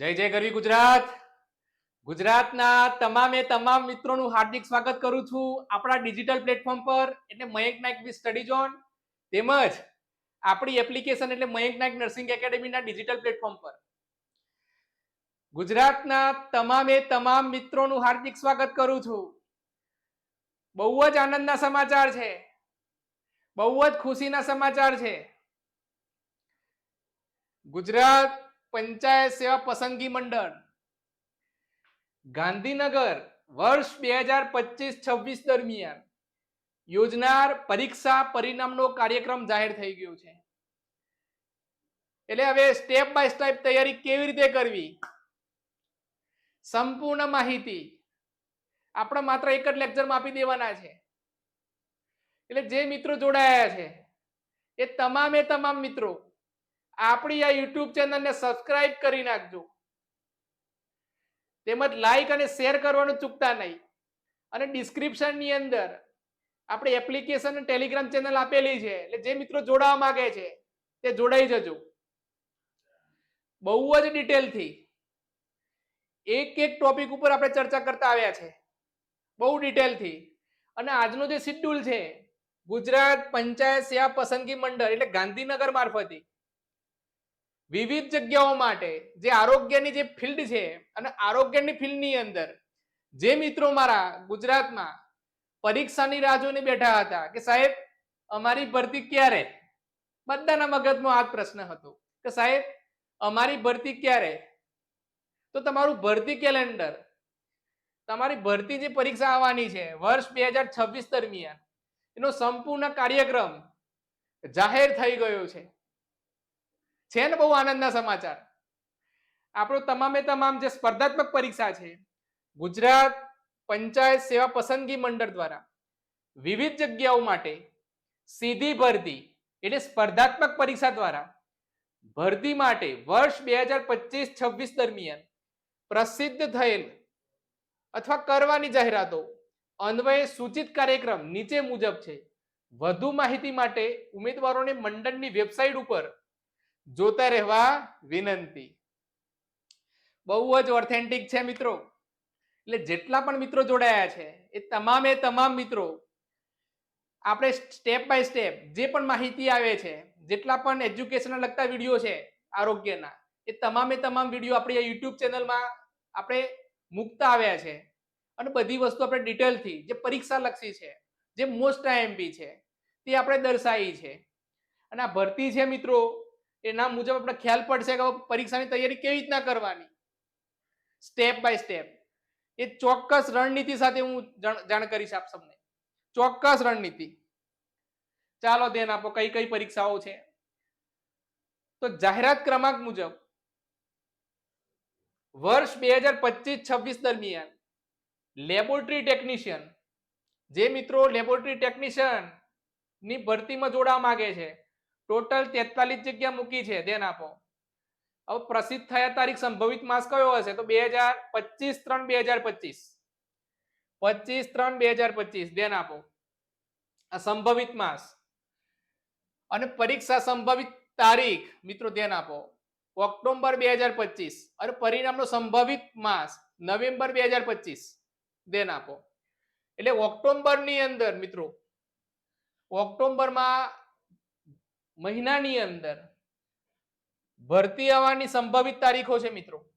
જય જય ગરવી ગુજરાત. ગુજરાતના તમામે તમામ મિત્રોનું હાર્દિક સ્વાગત કરું છું આપણા ડિજિટલ પ્લેટફોર્મ પર, એટલે Mayank Nayak with study zone તેમજ આપણી એપ્લિકેશન એટલે મયંક નાયક નર્સિંગ એકેડેમીના ડિજિટલ પ્લેટફોર્મ પર. ગુજરાતના તમામે તમામ મિત્રોનું હાર્દિક સ્વાગત કરું છું. બહુ જ આનંદના સમાચાર છે. બહુ જ ખુશીના સમાચાર છે. ગુજરાત પંચાયત સેવા પસંદગી મંડળ. ગાંધીનગર વર્ષ બે હજાર પચીસ છવ્વીસ દરમિયાન યોજનાર પરીક્ષા પરિણામનો કાર્યક્રમ જાહેર થઈ ગયો છે. એટલે હવે સ્ટેપ બાય સ્ટેપ તૈયારી કેવી રીતે કરવી? સંપૂર્ણ માહિતી આપણે માત્ર એક જ લેક્ચરમાં આપી દેવાના છે. એટલે જે મિત્રો જોડાયા છે, એ તમામે તમામ મિત્રો આપણી આ યુટ્યુબ ચેનલને સબસ્ક્રાઇબ કરી નાખજો. તેમજ લાઈક અને શેર કરવાનું ચૂકતા નહીં. અને ડિસ્ક્રિપ્શનની અંદર આપણે એપ્લિકેશન ટેલિગ્રામ ચેનલ આપેલી છે, એટલે જે મિત્રો જોડાવા માંગે છે, તે જોડાઈ જજો. બહુ જ ડિટેલથી એક એક ટોપિક ઉપર આપણે ચર્ચા કરતા આવ્યા છે. બહુ ડિટેલથી અને આજનો જે શિડ્યુલ છે, ગુજરાત પંચાયત સેવા પસંદગી મંડળ, એટલે ગાંધીનગર મારફતે વિવિધ જગ્યાઓ માટે જે આરોગ્યની જે ફિલ્ડ છે અને આરોગ્યની ફિલ્ડની અંદર જે મિત્રો મારા ગુજરાતમાં પરીક્ષાની રાહ જોઈને બેઠા હતા કે સાહેબ, અમારી ભરતી ક્યારે? બધાના મગજમાં આ પ્રશ્ન હતો કે સાહેબ, અમારી ભરતી ક્યારે? તો તમારું ભરતી કેલેન્ડર, તમારી ભરતી જે પરીક્ષા આવવાની છે વર્ષ બે હજાર છવ્વીસ દરમિયાન, એનો સંપૂર્ણ કાર્યક્રમ જાહેર થઈ ગયો છે. છે ને બહુ આનંદના સમાચાર. આપણો તમામે તમામ જે સ્પર્ધાત્મક પરીક્ષા છે, ગુજરાત પંચાયત સેવા પસંદગી મંડળ દ્વારા વિવિધ જગ્યાઓ માટે સીધી ભરતી એટલે સ્પર્ધાત્મક પરીક્ષા દ્વારા ભરતી માટે વર્ષ બે હજાર પચીસ છવ્વીસ દરમિયાન પ્રસિદ્ધ થયેલ અથવા કરવાની જાહેરાતો, અન્વયે સૂચિત કાર્યક્રમ નીચે મુજબ છે. વધુ માહિતી માટે ઉમેદવારોને મંડળની વેબસાઇટ ઉપર જોતા રહેવા વિનંતી. બહુ જ ઓથેન્ટિક છે મિત્રો. એટલે જેટલા પણ મિત્રો જોડાયા છે, એ તમામે તમામ મિત્રો, આપણે સ્ટેપ બાય સ્ટેપ જે પણ માહિતી આવે છે, જેટલા પણ એજ્યુકેશનને લગતા વીડિયો છે, આરોગ્યના, એ તમામે તમામ વીડિયો આપણી આ યુટ્યુબ ચેનલમાં આપણે મૂકતા આવ્યા છે. અને બધી વસ્તુ આપણે ડિટેલથી જે પરીક્ષા લક્ષી છે, જે મોસ્ટ આઈએમપી છે, તે આપણે દર્શાવી છે. અને આ ભરતી છે મિત્રો એના મુજબ આપણે ખ્યાલ પડશે કે પરીક્ષાની તૈયારી કેવી રીતના કરવાની? સ્ટેપ બાય સ્ટેપ એ ચોક્કસ રણનીતિ સાથે હું જાણ કરીશ આપ સૌને. ચોક્કસ રણનીતિ. ચાલો ધ્યાન આપો કઈ કઈ પરીક્ષાઓ છે. તો જાહેરાત ક્રમાંક મુજબ વર્ષ બે હજાર પચીસ છવ્વીસ દરમિયાન લેબોરેટરી ટેકનિશિયન, જે મિત્રો લેબોરેટરી ટેકનિશિયનની ભરતીમાં જોડાવા માંગે છે ટોટલ તેતાલીસ જગ્યા મૂકી છે, ધ્યાન આપો. હવે પ્રસિદ્ધ થયા તારીખ સંભવિત માસ કયો હશે? તો બે હજાર પચીસ ત્રણ બે હજાર પચીસ. પચીસ ત્રણ બે હજાર પચીસ, ધ્યાન આપો. આ સંભવિત માસ. અને પરીક્ષા સંભવિત તારીખ, મિત્રો ધ્યાન આપો. ઓક્ટોબર બે હજાર પચીસ. અને પરિણામનો સંભવિત માસ, નવેમ્બર બે હજાર પચીસ. ધ્યાન આપો. એટલે ઓક્ટોબરની અંદર, મિત્રો, ઓક્ટોબરમાં મહિનાની અંદર ભરતી આવવાની સંભવિત તારીખો છે મિત્રો.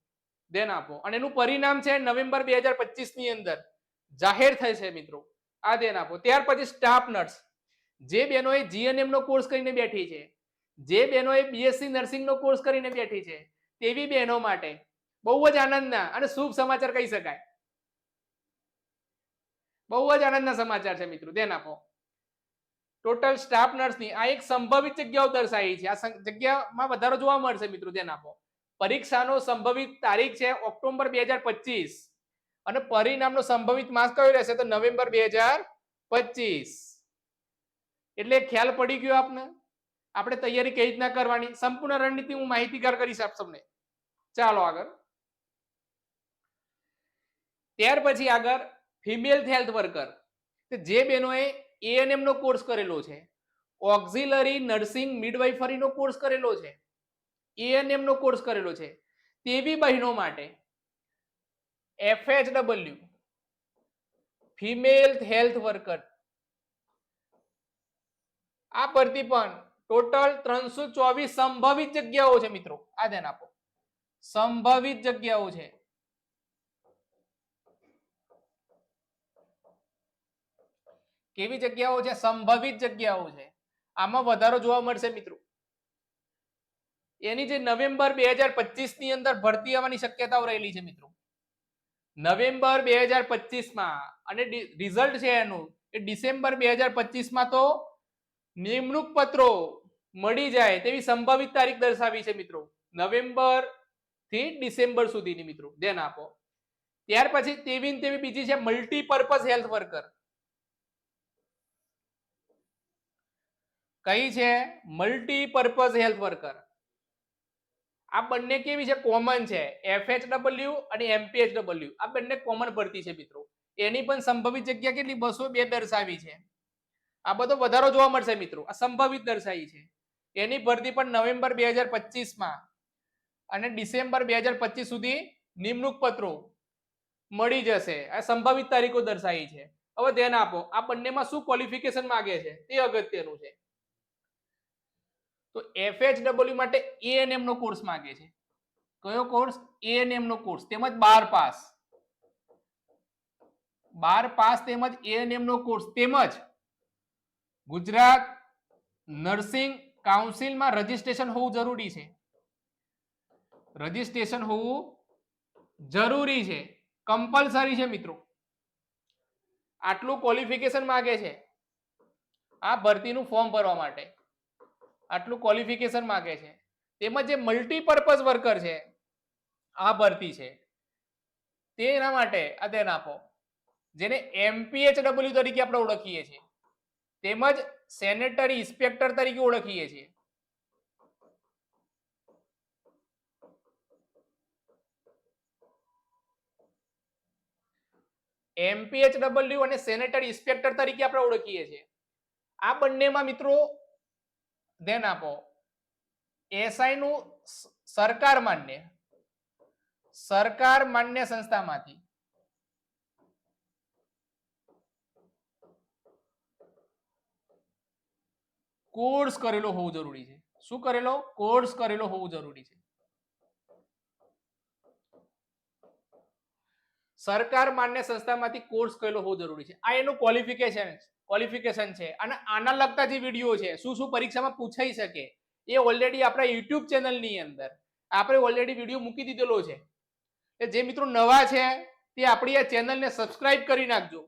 દેન આપો. અને એનું પરિણામ છે નવેમ્બર બે હજારની અંદર. જાહેર થશે મિત્રો. આ દેન આપો. ત્યાર પછી સ્ટાફ નર્સ જે બહેનોએ જીએનએમ નો કોર્સ કરીને બેઠી છે. જે બહેનોએ બીએસસી નર્સિંગ નો કોર્સ કરીને બેઠી છે. તેવી બહેનો માટે બહુ જ આનંદના અને શુભ સમાચાર કહી શકાય. બહુ જ આનંદના સમાચાર છે મિત્રો. દેન આપો. ટોટલ સ્ટાફ નર્સની આ એક સંભવિત જગ્યાઓ દર્શાવી છે. આ જગ્યામાં વધારો જોવા મળશે મિત્રો, ધ્યાન આપો. પરીક્ષાનો સંભવિત તારીખ છે ઓક્ટોબર બે હજાર પચીસ. અને પરિણામનો સંભવિત માસ કયો રહેશે? તો નવેમ્બર બે હજાર પચીસ. એટલે ખ્યાલ પડી ગયો આપને? આપણે તૈયારી કઈ રીતના કરવાની? સંપૂર્ણ રણનીતિ હું માહિતીગાર કરીશ આપ સૌને. ચાલો આગળ. ત્યાર પછી આગળ ફિમેલ હેલ્થ વર્કર જે બહેનોએ એએનએમ નો કોર્સ કરેલો છે. ઓક્ઝિલરી નર્સિંગ મિડવાઇફરીનો કોર્સ કરેલો છે. એએનએમનો કોર્સ કરેલો છે. તેવી બહેનો માટે એફએચડબલ્યુ ફિમેલ હેલ્થ વર્કર આ ભરતી પણ ટોટલ ત્રણસો ચોવીસ સંભવિત જગ્યાઓ છે મિત્રો. આ ધ્યાન આપો. સંભવિત જગ્યાઓ છે. કેવી જગ્યાઓ છે? સંભવિત જગ્યાઓ છે. આમાં વધારો જોવા મળશે મિત્રો. એની જે નવેમ્બર બે હજારની અંદર ભરતી આવવાની શક્યતાઓ રહેલી છે મિત્રો. નવેમ્બર બે હજાર પચીસમાં અને રિઝલ્ટ છે એનું. એ ડિસેમ્બર બે હજાર પચીસમાં તો નિમણૂક પત્રો મળી જાય તેવી સંભવિત તારીખ દર્શાવી છે મિત્રો. નવેમ્બરથી ડિસેમ્બર સુધીની મિત્રો. ધ્યાન આપો. ત્યાર પછી તેવી તેવી બીજી છે મલ્ટીપર્પઝ હેલ્થ વર્કર કઈ છે? મલ્ટીપર્પઝ હેલ્થ વર્કર આ બંને કેવી છે? કોમન છે. એફએચડબલ્યુ અને એમપીએચડબલ્યુ આ બંને કોમન ભરતી છે મિત્રો. એની પણ સંભવિત જગ્યા કેટલી? બસો બે દર્શાવી છે. આ બધો વધારો જોવા મળશે મિત્રો. આ સંભવિત દર્શાવી છે. એની ભરતી પણ નવેમ્બર બે હજાર પચીસમાં અને ડિસેમ્બર બે હજાર પચીસ સુધી નિમણૂક પત્રો મળી જશે. આ સંભવિત તારીખો દર્શાવી છે. હવે ધ્યાન આપો, આ બંનેમાં શું ક્વોલિફિકેશન માંગે છે? તે અગત્યનું છે. તો એફએચડબલ્યુ માટે એએનએમ નો કોર્સ માંગે છે. કયો કોર્સ એએનએમ નો કોર્સ તેમજ બાર પાસ. બાર પાસ તેમજ એએનએમ નો કોર્સ તેમજ ગુજરાત નર્સિંગ કાઉન્સિલમાં રજીસ્ટ્રેશન હોવું જરૂરી છે. રજીસ્ટ્રેશન હોવું જરૂરી છે. કમ્પલસરી છે મિત્રો. આટલું ક્વોલિફિકેશન માગે છે. આ ભરતીનું ફોર્મ ભરવા માટે. આટલું ક્વોલિફિકેશન માંગે છે. તેમજ જે મલ્ટીપર્પઝ વર્કર છે, આ ભરતી છે. તેના માટે આ ધ્યાન આપો. જેને એમપીએચડબલ્યુ તરીકે આપણે ઓળખીએ છીએ. તેમજ સેનેટરી ઇન્સ્પેક્ટર તરીકે ઓળખીએ છીએ. એમપીએચડબલ્યુ અને સેનેટરી ઇન્સ્પેક્ટર તરીકે આપણે ઓળખીએ છીએ. આ બંનેમાં મિત્રો ધ્યાન આપો, એસઆઈ નું સરકાર માન્ય સરકાર માન્ય સંસ્થામાંથી, કોર્સ કરેલો હોવું જરૂરી છે. શું કરેલો? કોર્સ કરેલો હોવું જરૂરી છે. સરકાર માન્ય સંસ્થામાંથી કોર્સ કરેલો હોવો જરૂરી છે. આ એનું ક્વોલિફિકેશન ક્વોલિફિકેશન છે. અને આના લગતા જે વીડિયો છે, શું શું પરીક્ષામાં પૂછાઈ શકે, એ ઓલરેડી આપણા યુટ્યુબ ચેનલની અંદર આપણે ઓલરેડી વીડિયો મૂકી દીધેલો છે. એટલે જે મિત્રો નવા છે, તે આપણી આ ચેનલને સબસ્ક્રાઇબ કરી નાખજો.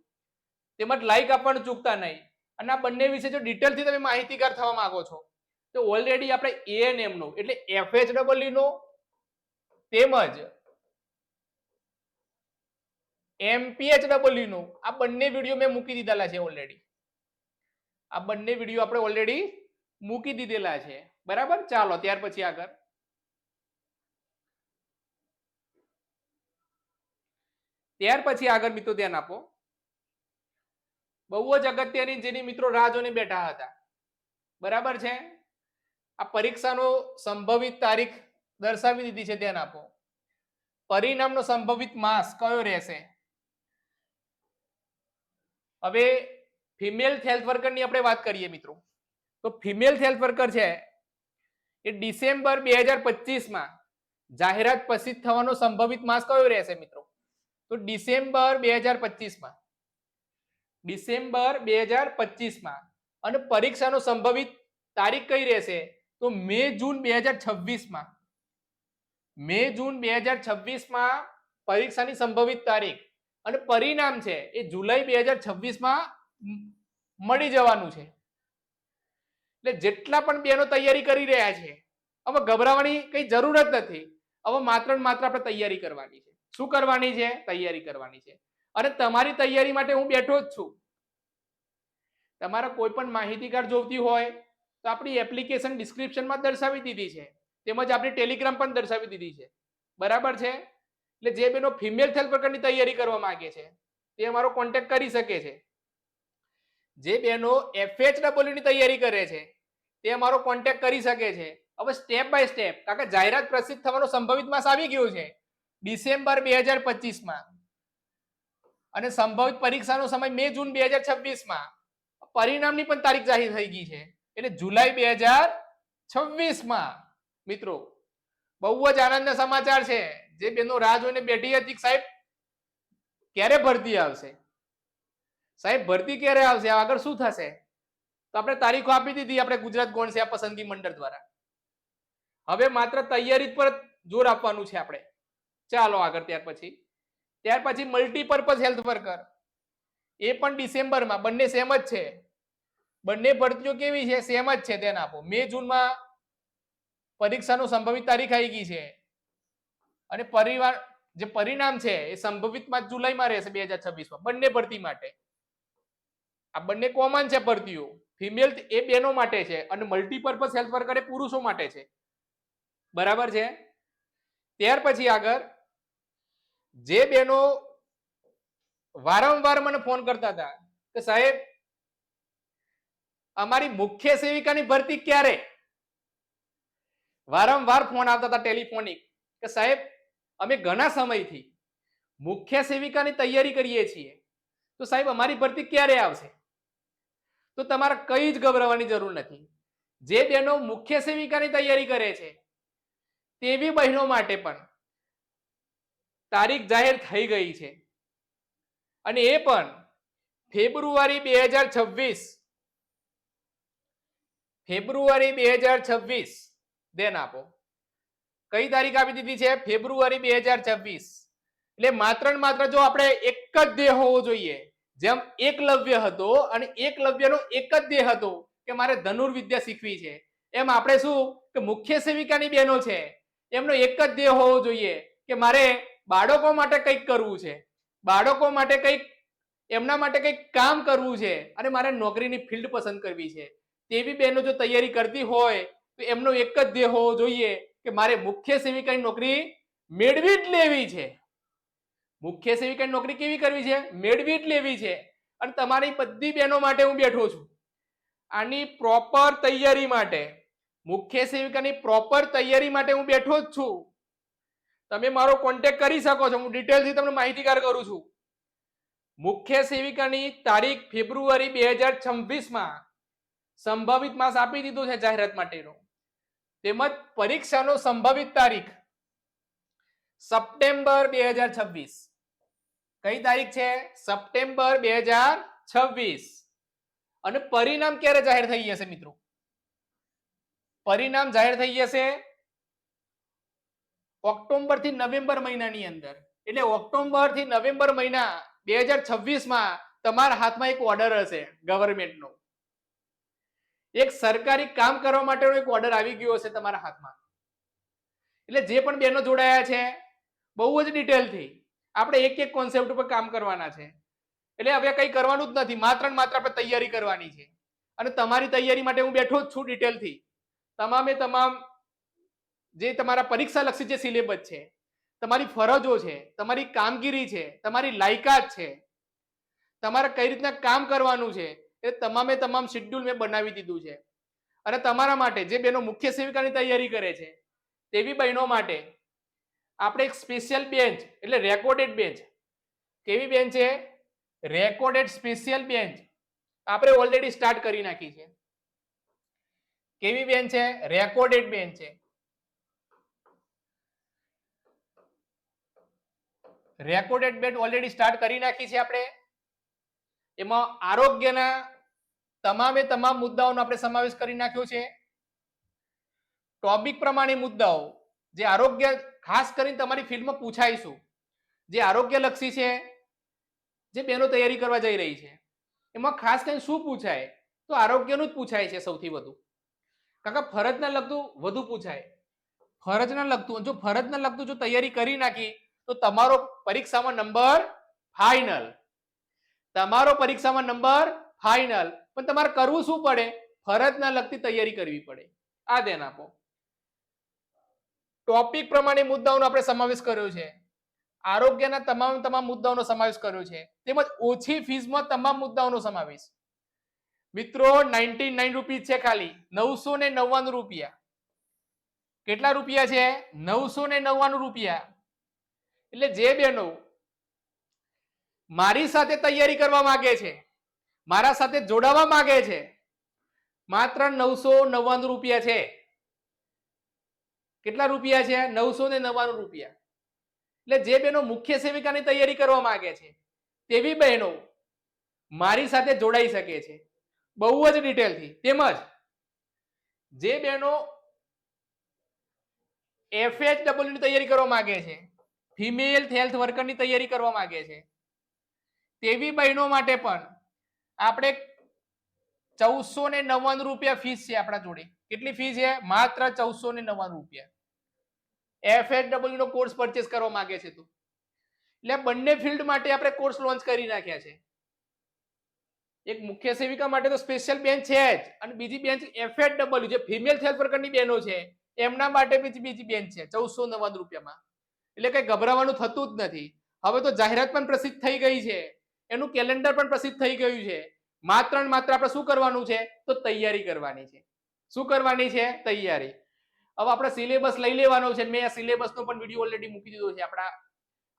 તેમજ લાઇક આપવાનું ચૂકતા નહીં. અને આ બંને વિશે જો ડિટેલથી તમે માહિતીગાર થવા માંગો છો, તો ઓલરેડી આપણે એએનએમ નો, એટલે એફએચડબલ્યુ નો તેમજ એમપીએચડબલ્યુ નો આ બંને વીડિયો મેં મૂકી દીધેલા છે ઓલરેડી આ બંને વીડિયો આપણે ઓલરેડી મૂકી દીધેલા છે. બરાબર? ચાલો, ત્યાર પછી આગળ. ત્યાર પછી આગળ મિત્રો ધ્યાન આપો. બહુ જ અગત્યની જેની મિત્રો રાહ બેઠા હતા. બરાબર છે? આ પરીક્ષાનો સંભવિત તારીખ દર્શાવી દીધી છે, ધ્યાન આપો. પરિણામનો સંભવિત માસ કયો રહેશે? હવે ફિમેલ હેલ્થ વર્કરની આપણે વાત કરીએ મિત્રો. તો ફિમેલ હેલ્થ વર્કર છે એ ડિસેમ્બર બે હજાર પચીસમાં જાહેરાત પછી થવાનો સંભવિત માસ કયો રહેશે મિત્રો? તો ડિસેમ્બર બે હજાર પચીસમાં, ડિસેમ્બર બે હજાર પચીસમાં અને પરીક્ષાનો સંભવિત તારીખ કઈ રહેશે? તો મે જૂન બે હજાર છવ્વીસમાં, મે જૂન બે હજાર છવ્વીસમાં પરીક્ષાની સંભવિત તારીખ અને પરિણામ છે એ જુલાઈ બે હજાર છવ્વીસમાં મળી જવાનું છે. એટલે જેટલા પણ બેનો તૈયારી કરી રહ્યા છે હવે ગભરાવાની કઈ જરૂર જ નથી. હવે માત્ર ને માત્ર આપણે તૈયારી કરવાની છે. શું કરવાની છે? તૈયારી કરવાની છે. અને તમારી તૈયારી માટે હું બેઠો જ છું. તમારા કોઈ પણ માહિતીગાર જોઈતી હોય, તો આપણી એપ્લિકેશન ડિસ્ક્રિપ્શનમાં દર્શાવી દીધી છે. તેમજ આપણી ટેલિગ્રામ પણ દર્શાવી દીધી છે. બરાબર છે? એટલે જે બેનો ફિમેલ હેલ્થ પ્રકારની તૈયારી કરવા માંગે છે, તે અમારો કોન્ટેક્ટ કરી શકે છે. જે બેનો એફએચડબલ્યુ ની તૈયારી કરે છે, તે અમારો કોન્ટેક્ટ કરી શકે છે. હવે સ્ટેપ બાય સ્ટેપ કારણ કે જાહેરાત પ્રસિદ્ધ થવાનો સંભવિત માસ આવી ગયો છે, ડિસેમ્બર બે હજાર પચીસમાં. અને સંભવિત પરીક્ષાનો સમય મે જૂન બે હજાર છવ્વીસમાં. પરિણામની પણ તારીખ જાહેર થઈ ગઈ છે, એટલે જુલાઈ બે હજાર છવ્વીસમાં. મિત્રો, બહુ જ આનંદના સમાચાર છે. જે બેનો રાહ જોઈને બેઠી હતી સાહેબ, ક્યારે ભરતી આવશે? સાહેબ, ભરતી ક્યારે આવશે? આગળ શું થશે? તો આપણે તારીખો આપી દીધી, આપણે ગુજરાત ગૌણ સેવા પસંદગી મંડળ દ્વારા. હવે માત્ર તૈયારી પર જોર આપવાનું છે આપણે. ચાલો આગળ ત્યાર પછી. ત્યાર પછી મલ્ટીપર્પઝ હેલ્થ વર્કર એ પણ ડિસેમ્બરમાં, બંને સેમ જ છે. બંને ભરતીઓ કેવી છે? સેમ જ છે તેને આપો. મે, જૂનમાં પરીક્ષાનો સંભવિત તારીખ આવી ગઈ છે. અને પરિવાર, જે પરિણામ છે, એ સંભવિતમાં જુલાઈમાં રહેશે બે હજાર છવ્વીસમાં, બંને ભરતી માટે. આ બંને કોમન છે ભરતીઓ. ફિમેલ એ બેનો માટે છે અને મલ્ટીપર્પઝ હેલ્થ વર્કર એ પુરુષો માટે છે. બરાબર છે? ત્યાર પછી આગળ, જે બેનો વારંવાર મને ફોન કરતા હતા કે સાહેબ, અમારી મુખ્ય સેવિકાની ભરતી ક્યારે? વારંવાર ફોન આવતા હતા ટેલિફોનિક કે સાહેબ, અમે ઘણા સમયથી મુખ્ય સેવિકાની તૈયારી કરીએ છીએ. તો સાહેબ, અમારી ભરતી ક્યારે આવશે? તો તમારે કઈ જ ગભરાવાની જરૂર નથી. જે બહેનો મુખ્ય સેવિકાની તૈયારી કરે છે, તેવી બહેનો માટે પણ તારીખ જાહેર થઈ ગઈ છે. અને એ પણ ફેબ્રુઆરી બે હજાર છવ્વીસ. ફેબ્રુઆરી બે હજાર છવ્વીસ. દેન આપો. કઈ તારીખ આપી દીધી છે? ફેબ્રુઆરી બે હજાર છવ્વીસ. એટલે માત્ર ને માત્ર જો આપણે એક જ દેહ હોવો જોઈએ જેમ એકલવ્ય હતો અને એકલવ્યનો એક જ દેહ હતો કે મારે ધનુર્વિદ્યા શીખવી છે. એમ આપણે શું? કે મુખ્ય સેવિકાની બહેનો છે. એમનો એક જ દેહ હોવો જોઈએ કે મારે બાળકો માટે કંઈક કરવું છે. બાળકો માટે કંઈક, એમના માટે કંઈક કામ કરવું છે અને મારે નોકરીની ફિલ્ડ પસંદ કરવી છે. તેવી બહેનો જો તૈયારી કરતી હોય, તો એમનો એક જ ધ્યેય હોવો જોઈએ કે મારે મુખ્ય સેવિકાની નોકરી મેળવી જ લેવી છે. મુખ્ય સેવિકાની નોકરી કેવી કરવી છે? મેળવી જ લેવી છે. અને તમારી બધી બહેનો માટે હું બેઠો છું. આની પ્રોપર તૈયારી માટે, મુખ્ય સેવિકાની પ્રોપર તૈયારી માટે હું બેઠો જ છું. તમે મારો કોન્ટેક્ટ કરી શકો છો. હું ડિટેલથી તમને માહિતીગાર કરું છું. મુખ્ય સેવિકાની તારીખ ફેબ્રુઆરી બે હજાર છવ્વીસમાં સંભવિત માસ આપી દીધો છે જાહેરાત માટેનો. તેમજ પરીક્ષાનો સંભવિત તારીખ સપ્ટેમ્બર બે હજાર છવ્વીસ. કઈ તારીખ છે? સપ્ટેમ્બર બે હજાર છવ્વીસ. અને પરિણામ ક્યારે જાહેર થઈ જશે મિત્રો? પરિણામ જાહેર થઈ જશે ઓક્ટોબરથી નવેમ્બર મહિનાની અંદર. એટલે ઓક્ટોબરથી નવેમ્બર મહિના બે હજાર છવ્વીસમાં તમારા હાથમાં એક ઓર્ડર હશે ગવર્મેન્ટનો એક સરકારી કામ કરવા માટેનો એક ઓર્ડર આવી ગયો હશે તમારા હાથમાં. એટલે જે પણ બેનો જોડાયા છે, બહુ જ ડિટેલથી આપણે એક એક કોન્સેપ્ટ ઉપર કામ કરવાના છે. એટલે હવે કંઈ કરવાનું જ નથી. માત્ર ને માત્ર આપણે તૈયારી કરવાની છે. અને તમારી તૈયારી માટે હું બેઠો જ છું ડિટેલથી તમામે તમામ જે તમારા પરીક્ષા લક્ષી જે સિલેબસ છે, તમારી ફરજો છે, તમારી કામગીરી છે, તમારી લાયકાત છે, તમારે કઈ રીતના કામ કરવાનું છે, એ તમામે તમામ શેડ્યુલ મેં બનાવી દીધું છે. અને તમારા માટે જે બેનો મુખ્ય સેવિકાની તૈયારી કરે છે, તેવી બહેનો માટે આપણે એક સ્પેશિયલ બેન્ચ એટલે રેકોર્ડેડ બેન્ચ કેવી બેન્ચ છે? રેકોર્ડેડ સ્પેશિયલ બેન્ચ આપણે ઓલરેડી સ્ટાર્ટ કરી નાખી છે. કેવી બેન્ચ છે? રેકોર્ડેડ બેન્ચ છે. રેકોર્ડેડ બેન્ચ ઓલરેડી સ્ટાર્ટ કરી નાખી છે આપણે. એમાં આરોગ્યના તમામે તમામ મુદ્દાઓનો આપણે સમાવેશ કરી નાખ્યો છે. ટોપિક પ્રમાણે મુદ્દાઓ, જે આરોગ્ય ખાસ કરીને તમારી ફિલ્ડમાં પૂછાઈશું, જે આરોગ્ય લક્ષી છે, જે બહેનો તૈયારી કરવા જઈ રહી છે. એમાં ખાસ કરીને શું પૂછાય? તો આરોગ્યનું જ પૂછાય છે સૌથી વધુ. કારણ કે ફરજના લગતું વધુ પૂછાય. ફરજના લગતું, જો ફરજના લગતું જો તૈયારી કરી નાખી, તો તમારો પરીક્ષામાં નંબર ફાઇનલ. તમારો પરીક્ષામાં નંબર ફાઇનલ. પણ તમારે કરવું શું પડે? ફરજના લગતી તૈયારી કરવી પડે. આ ધ્યાન આપો. ટોપિક પ્રમાણે મુદ્દાઓનો આપણે સમાવેશ કર્યો છે. આરોગ્યના તમામ તમામ મુદ્દાઓનો સમાવેશ કર્યો છે. તેમજ ઓછી ફીસમાં તમામ મુદ્દાઓનો સમાવેશ. મિત્રો નાઇન્ટી નાઇન રૂપીઝ છે ખાલી. નવસો ને નવ્વાણું રૂપિયા. કેટલા રૂપિયા છે? નવસો ને નવ્વાણું રૂપિયા. એટલે જે બહેનો મારી સાથે તૈયારી કરવા માંગે છે, મારા સાથે જોડાવા માંગે છે, માત્ર નવસો નવ્વાણું રૂપિયા છે. કેટલા રૂપિયા છે? નવસો ને નવ્વાણું રૂપિયા. એટલે જે બહેનો મુખ્ય સેવિકાની તૈયારી કરવા માંગે છે, તેવી બહેનો મારી સાથે જોડાઈ શકે છે. બહુ જ ડિટેલથી. તેમજ, જે બહેનો એફએચ ડબલ્યુની તૈયારી કરવા માંગે છે, ફિમેલ હેલ્થ વર્કરની તૈયારી કરવા માંગે છે, તેવી બહેનો માટે પણ આપણે ચૌદસો ને નવ્વાણું રૂપિયા ફીસ છે આપણા જોડે. કેટલી ફી છે? માત્ર ચૌદસો ને નવ્વાણું રૂપિયા. એફએચડબલ્યુ નો કોર્સ પરચેસ કરવા માંગે છે તું. એટલે બંને ફિલ્ડ માટે આપણે કોર્સ લોન્ચ કરી નાખ્યા છે. એક મુખ્ય સેવિકા માટે તો સ્પેશિયલ બેન્ચ છે જ. અને બીજી બેન્ચ એફએચડબલ્યુ જે ફિમેલ હેલ્થ વર્કરની બહેનો છે. એમના માટે બીજી બીજી બેન્ચ છે, ચૌદસો નવ્વાણું રૂપિયામાં. એટલે કઈ ગભરાવાનું થતું જ નથી. હવે તો જાહેરાત પણ પ્રસિદ્ધ થઈ ગઈ છે. એનું કેલેન્ડર પણ પ્રસિદ્ધ થઈ ગયું છે. માત્ર ને માત્ર આપણે શું કરવાનું છે? તો તૈયારી કરવાની છે. શું કરવાની છે? તૈયારી. હવે આપણે સિલેબસ લઈ લેવાનો છે. મેં આ સિલેબસનો પણ વીડિયો ઓલરેડી મૂકી દીધો છે. આપણા,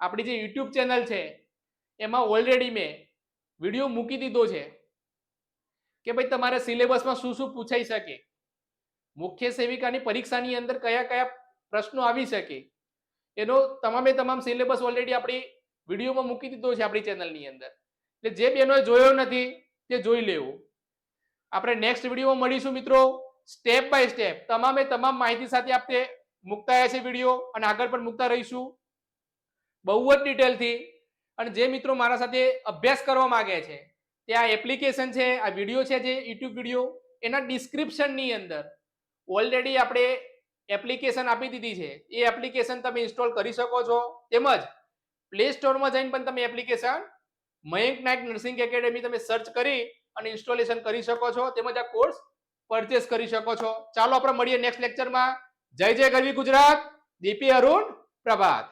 આપણી જે યુટ્યુબ ચેનલ છે, એમાં ઓલરેડી મેં વીડિયો મૂકી દીધો છે કે ભાઈ તમારે સિલેબસમાં શું શું પૂછાઈ શકે? મુખ્ય સેવિકાની પરીક્ષાની અંદર કયા કયા પ્રશ્નો આવી શકે? એનો તમામે તમામ સિલેબસ ઓલરેડી આપણી વિડીયોમાં મૂકી દીધો છે આપણી ચેનલની અંદર. એટલે જે બેનોએ જોયો નથી તે જોઈ લેવું. આપણે નેક્સ્ટ વિડીયોમાં મળીશું મિત્રો. સ્ટેપ બાય સ્ટેપ તમામે તમામ માહિતી સાથે આપણે મૂકતા આવ્યા છે વીડિયો અને આગળ પણ મૂકતા રહીશું. બહુ જ ડિટેલથી અને જે મિત્રો મારા સાથે અભ્યાસ કરવા માગે છે, તે આ એપ્લિકેશન છે, આ વીડિયો છે, જે યુટ્યુબ વીડિયો એના ડિસ્ક્રિપ્શનની અંદર ઓલરેડી આપણે એપ્લિકેશન આપી દીધી છે. એ એપ્લિકેશન તમે ઇન્સ્ટોલ કરી શકો છો. તેમજ પ્લે સ્ટોરમાં જઈને પણ તમે application Mayank Nayak nursing academy તમે સર્ચ કરી અને ઇન્સ્ટોલેશન કરી શકો છો, તેમજ આ કોર્સ પરચેસ કરી શકો છો. ચાલો આપણે મળીએ નેક્સ્ટ લેક્ચરમાં જય જય ગરવી ગુજરાત. દીપી અરુણ પ્રભાત.